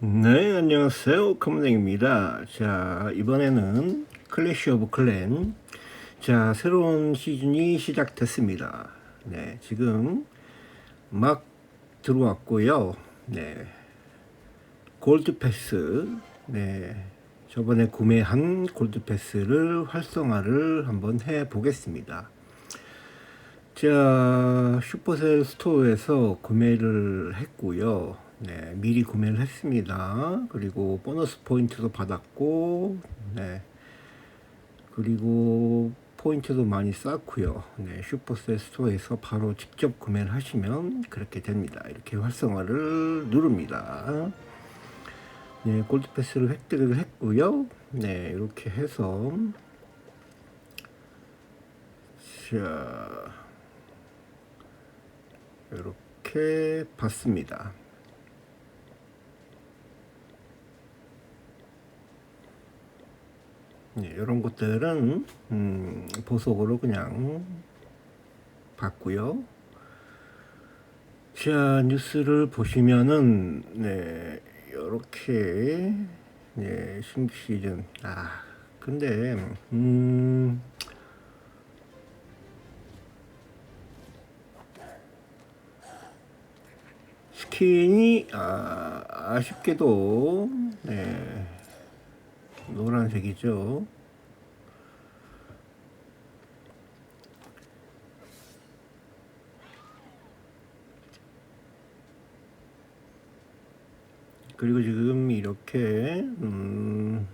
네, 안녕하세요. 커먼행입니다. 자, 이번에는 클래시 오브 클랜. 자, 새로운 시즌이 시작됐습니다. 네, 지금 막 들어왔고요. 네. 골드 패스. 네. 저번에 구매한 골드 패스를 활성화를 한번 해 보겠습니다. 자, 슈퍼셀 스토어에서 구매를 했고요. 네, 미리 구매를 했습니다. 그리고 보너스 포인트도 받았고, 네. 그리고 포인트도 많이 쌓고요. 네, 슈퍼셀 스토어에서 바로 직접 구매를 하시면 그렇게 됩니다. 이렇게 활성화를 누릅니다. 네, 골드 패스를 획득을 했고요. 네, 이렇게 해서 자, 이렇게 봤습니다. 이런 것들은 음, 보석으로 그냥 봤고요. 자 뉴스를 보시면은 네 이렇게 네 신규 시즌 아 근데 음 스킨이 아, 아쉽게도 네 노란색이죠. 그리고 지금 이렇게 음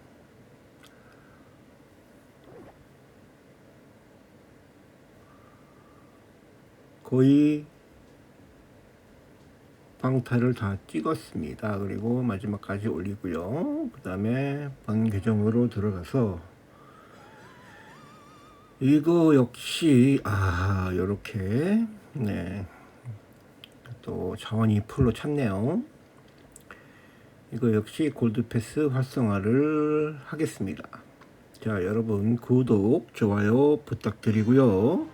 거의 방타를 다 찍었습니다. 그리고 마지막까지 올리고요. 그 다음에 번 계정으로 들어가서 이거 역시 아 요렇게 네 또 자원이 풀로 찼네요. 이거 역시 골드패스 활성화를 하겠습니다. 자 여러분 구독 좋아요 부탁드리고요.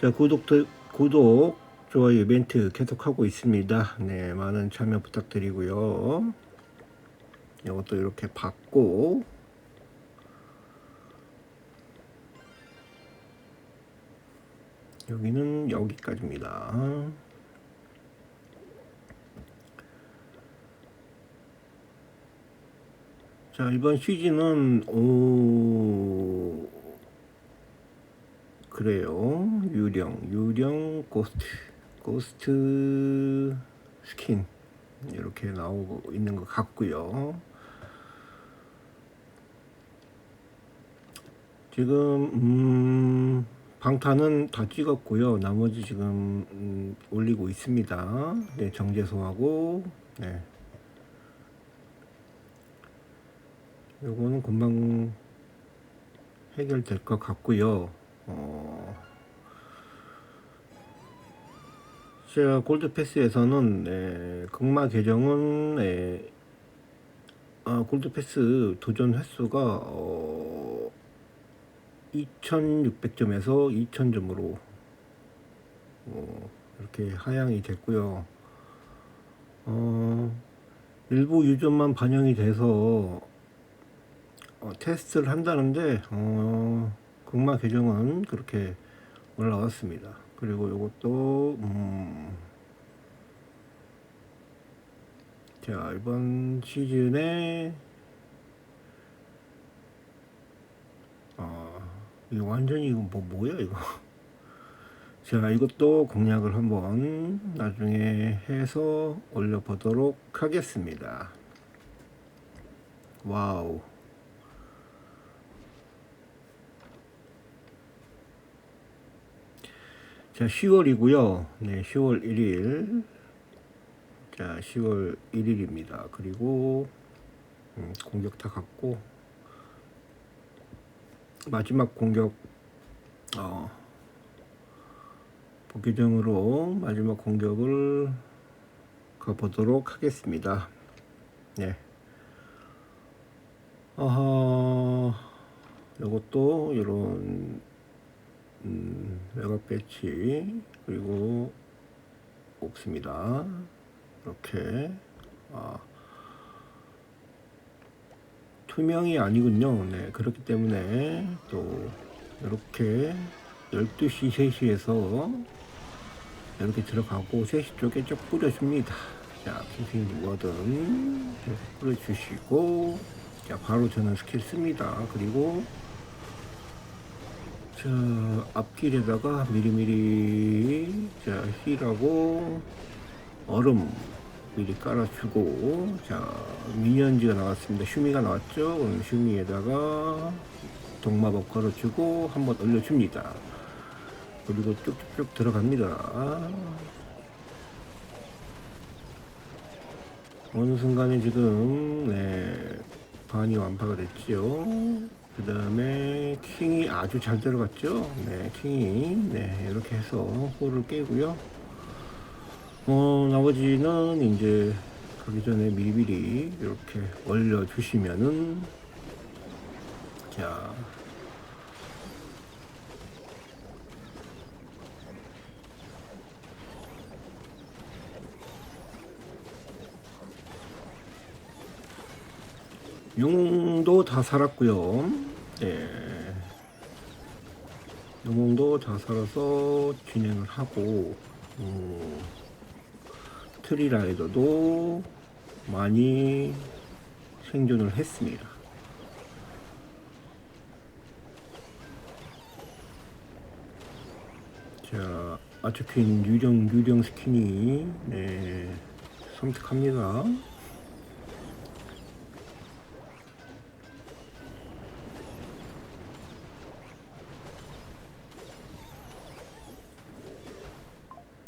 자 구독 구독 좋아요 이벤트 계속하고 있습니다. 네, 많은 참여 부탁드리고요. 이것도 이렇게 받고 여기는 여기까지입니다. 자, 이번 시즌은 오 그래요. 유령, 유령 고스트. 고스트 스킨 이렇게 나오고 있는 것 같고요. 지금 음, 방탄은 다 찍었고요. 나머지 지금 음, 올리고 있습니다. 네, 정제소하고 네. 요거는 금방 해결될 것 같고요. 어, 제가 골드 패스에서는 네, 극마 계정은 네, 아, 골드 패스 도전 횟수가 어, 2,600점에서 2,000점으로 어, 이렇게 하향이 됐고요. 어, 일부 유저만 반영이 돼서 어, 테스트를 한다는데 어, 극마 계정은 그렇게 올라왔습니다. 그리고 이것도 음, 자 이번 시즌에 아 이거 완전히 이거 뭐 뭐야 이거? 자 이것도 공략을 한번 나중에 해서 올려보도록 하겠습니다. 와우 자, 10월이고요. 네, 10월 1일. 자, 10월 1일입니다. 그리고 음, 공격 다 갔고 마지막 공격 어, 복귀정으로 마지막 공격을 가보도록 하겠습니다. 네. 아하, 이것도 이런 음, 외곽 배치 그리고 없습니다. 이렇게 아, 투명이 아니군요. 네, 그렇기 때문에 또 이렇게 12시 3시에서 이렇게 들어가고 3시 쪽에 쭉 뿌려줍니다. 자, 선생님 이렇게 뿌려주시고 자, 바로 저는 스킬 씁니다. 그리고 자, 앞길에다가 미리미리 자, 힐하고 얼음 미리 깔아주고 자 미니언즈가 나왔습니다. 슈미가 나왔죠? 그럼 슈미에다가 동마법 걸어주고 한번 올려줍니다. 그리고 쭉쭉쭉 들어갑니다. 어느 순간에 지금 네 반이 완파가 됐죠 그 다음에 킹이 아주 잘 들어갔죠? 네 킹이. 네 이렇게 해서 홀을 깨고요. 어, 나머지는 이제 가기 전에 미리미리 이렇게 올려주시면은 자 용도 다 살았고요. 예. 용도 다 살아서 진행을 하고 음, 트리라이더도 많이 생존을 했습니다. 자, 아츠퀸 유령 유령 스킨이 네, 선택합니다.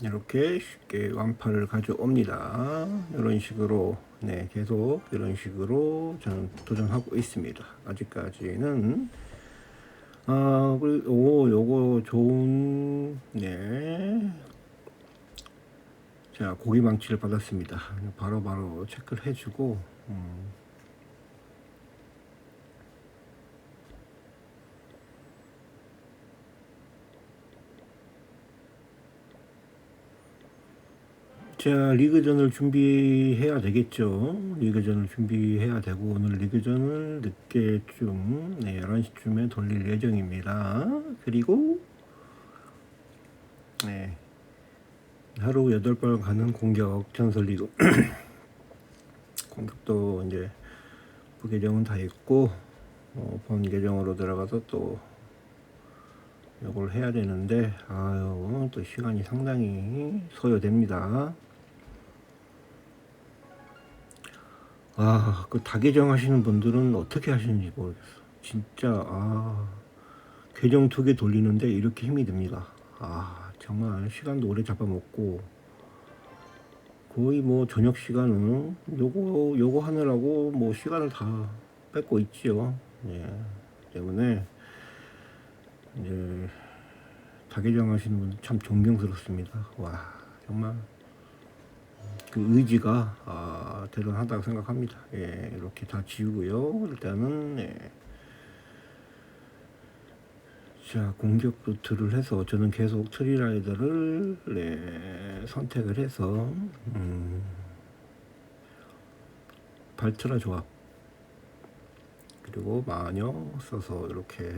이렇게 쉽게 완파를 가져옵니다. 이런 식으로 네 계속 이런 식으로 저는 도전하고 있습니다. 아직까지는 아 그리고 요거 좋은 네. 자 고기 망치를 받았습니다. 바로바로 바로 체크를 해주고 음. 자, 리그전을 준비해야 되겠죠. 리그전을 준비해야 되고, 오늘 리그전을 늦게쯤, 네, 11시쯤에 돌릴 예정입니다. 그리고, 네, 하루 8번 가는 공격 전설 리그. 공격도 이제, 부계정은 다 있고, 어, 본 계정으로 들어가서 또, 이걸 해야 되는데, 아유, 또 시간이 상당히 소요됩니다. 아, 그 다계정 하시는 분들은 어떻게 하시는지 모르겠어. 진짜, 아, 계정 두 개 돌리는데 이렇게 힘이 듭니다. 아, 정말 시간도 오래 잡아먹고, 거의 뭐 저녁 시간은 요거, 요거 하느라고 뭐 시간을 다 뺏고 있지요. 예. 때문에, 이제, 다계정 하시는 분들 참 존경스럽습니다. 와, 정말. 그 의지가 아, 대단하다고 생각합니다. 예, 이렇게 다 지우고요. 일단은 예. 자 공격 루트를 해서 저는 계속 트리라이더를 네, 선택을 해서 음, 발트라 조합 그리고 마녀 써서 이렇게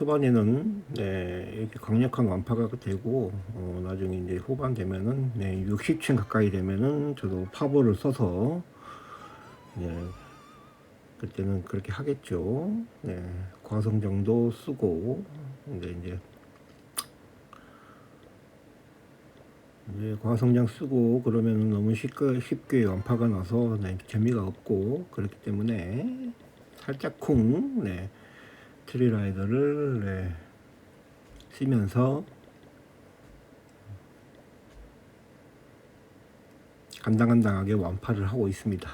초반에는 네, 이렇게 강력한 완파가 되고 어, 나중에 이제 후반 되면은 네, 60층 가까이 되면은 저도 파보를 써서 네, 그때는 그렇게 하겠죠. 네, 과성정도 쓰고 근데 이제 이제 과성장 쓰고 그러면은 너무 쉽게, 쉽게 완파가 나서 네, 재미가 없고 그렇기 때문에 살짝 쿵 네, 트리라이더를 네, 쓰면서 간당간당하게 완파를 하고 있습니다.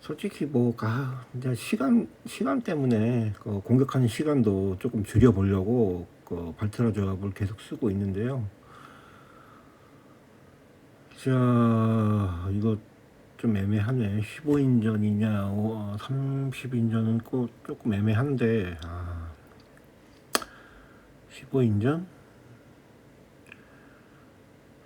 솔직히 뭐가 이제 시간 시간 때문에 그 공격하는 시간도 조금 줄여 보려고 그 발트라 조합을 계속 쓰고 있는데요. 자 이거 좀 애매하네. 15인전이냐, 30인전은 꼭 조금 애매한데, 아, 15인전?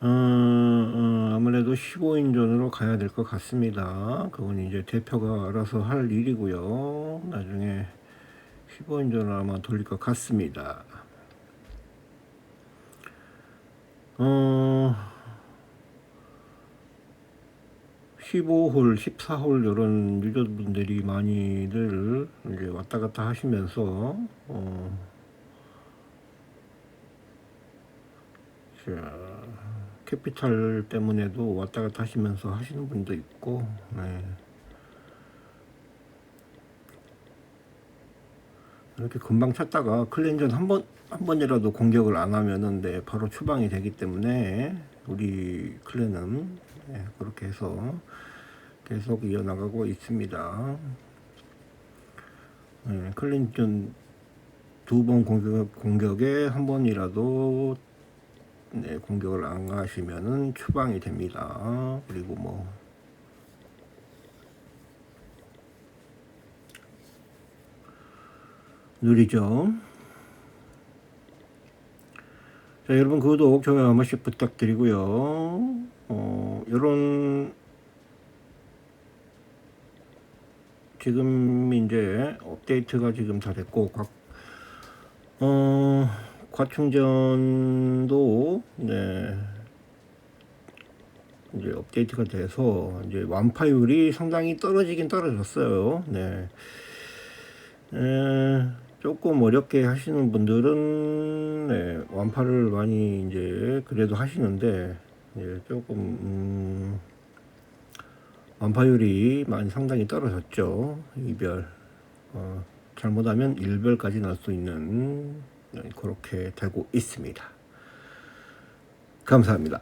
어, 어, 아무래도 클렌전도 15인전으로 가야 될 것 같습니다. 그건 이제 대표가 알아서 할 일이고요. 나중에 15인전을 아마 돌릴 것 같습니다. 어, 15홀, 14홀 이런 유저분들이 많이들 이제 왔다 갔다 하시면서 어, 자, 캐피탈 때문에도 왔다 갔다 하시면서 하시는 분도 있고, 네. 이렇게 금방 찼다가 클렌전 한 번, 한 번이라도 공격을 안 하면은, 네, 바로 추방이 되기 때문에, 우리 클랜은, 네, 그렇게 해서 계속 이어나가고 있습니다. 네, 클렌전 두번 공격, 공격에 한 번이라도 네, 공격을 안 가시면은 추방이 됩니다. 그리고 뭐 느리죠. 자, 여러분 구독, 좋아요 한 번씩 부탁드리고요. 어, 요런 지금 이제 업데이트가 지금 다 됐고 각 어, 과충전도 네 이제 업데이트가 돼서 이제 완파율이 상당히 떨어지긴 떨어졌어요. 네. 에, 조금 어렵게 하시는 분들은 네, 완파를 많이 이제 그래도 하시는데 예, 조금 음, 완파율이 많이 상당히 떨어졌죠. 이별 어, 잘못하면 일별까지 날 수 있는 네, 그렇게 되고 있습니다. 감사합니다.